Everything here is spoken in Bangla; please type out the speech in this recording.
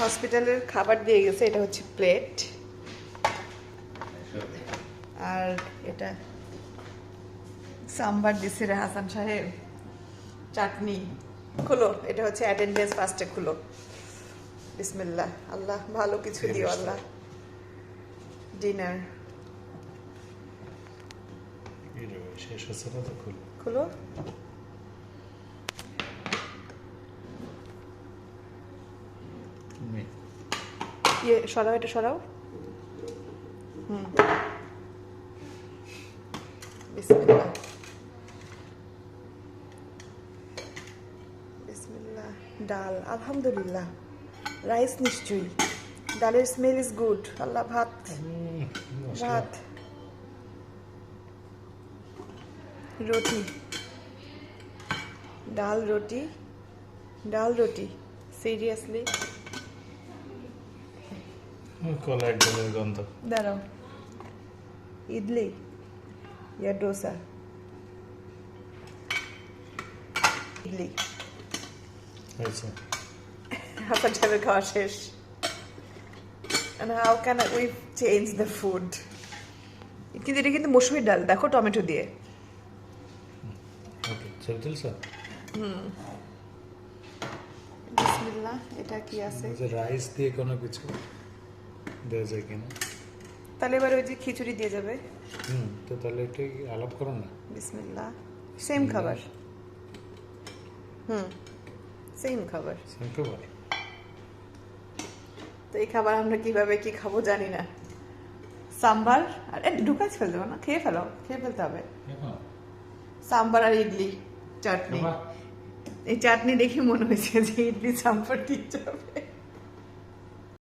হসপিটালের খাবার দিয়ে গেছে এটা হচ্ছে প্লেট। আর এটা সাম্বার দিছে রে হাসান সাহেব। চাটনি খুলো এটা হচ্ছে অ্যাটেন্ডেন্স ফার্স্টে খুলো। বিসমিল্লাহ আল্লাহ ভালো কিছু দিও আল্লাহ। ডিনার এই শেষ হচ্ছে না তো খুল। খুলো? ইয়ে সরাও এটা সরাও। হুম। বিসমিল্লাহ। বিসমিল্লাহ। ডাল আলহামদুলিল্লাহ। রাইস নিশ্চয়ই। ডালের স্মেল ইজ গুড। আল্লাহ ভাত। ভাত। রুটি। ডাল রুটি। ডাল রুটি। সিরিয়াসলি। কলা এক ডালের গন্ধ। দাঁড়াও। ইডলি ইয়া ডোসা। ইডলি। হয়েছে। খাওয়া শেষ। And how can I, we change the food? কিন্তু এটা কিন্তু মসুরির ডাল দেখো টমেটো দিয়ে। ওকে ছবি তুলছ বিসমিল্লাহ এটা কি আছে? রাইস দিয়ে কোনো কিছু? দেওয়া যায় কিনা? তাহলে এবার ওই যে খিচুড়ি দিয়ে যাবে। হুম তো তাহলে আলাপ করো না? বিসমিল্লাহ। সেম খাবার। হুম সেম খাবার। শুক্রবার তো এই খাবার আমরা কীভাবে কি খাব জানি না। সাম্বার আর ঢুকাচ ফেল দেবো না খেয়ে ফেলো খেয়ে ফেলতে হবে। সাম্বার আর ইডলি চাটনি। এই চাটনি দেখে মনে হয়েছে যে ইডলি সাম্বার ঠিক যাবে।